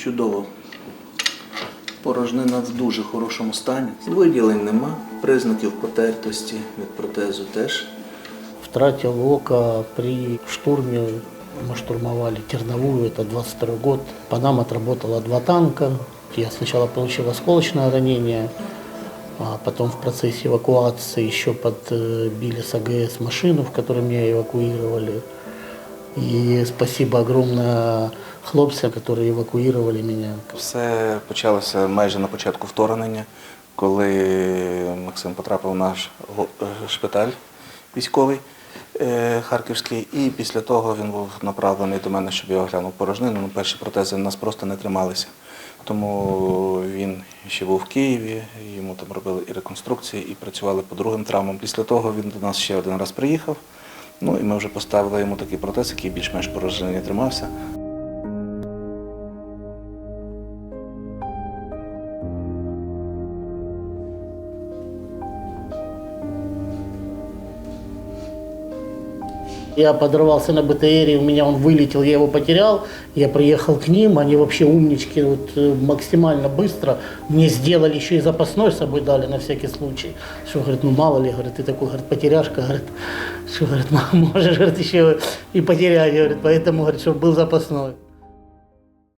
Чудово. Порожнина в дуже хорошому стані. Виділень нема, признаків потертості від протезу теж. Втратил око при штурме. Мы штурмовали Терновую, это 22 год. По нам отработало два танка. Я сначала получил осколочное ранение, а потом в процессе эвакуации еще подбили с АГС машину, в которой меня эвакуировали. И спасибо огромное хлопцам, которые эвакуировали меня. Все почалося майже на початку вторгнення, коли Максим потрапив в наш е, шпиталь військовий е, харківський, і після того він був направлений до мене, щоб я оглянув порожнину. Ну, перші протези нас просто не трималися. Тому він ще був в Києві, йому там робили і реконструкції, і працювали по другим травмам. Після того він до нас ще один раз приїхав. Ну і ми вже поставили йому такий протез, який більш-менш порожнини тримався. Я подорвался на БТРе, у меня он вылетел, я его потерял. Я приехал к ним, они вообще умнички, вот э, максимально быстро. Мне сделали еще и запасной с собой дали на всякий случай. Что, говорит, ну мало ли, говорит, ты такой, говорит, потеряшка, говорит, что, говорит, можешь, говорит, еще и потерять, говорит, поэтому, говорит, чтобы был запасной.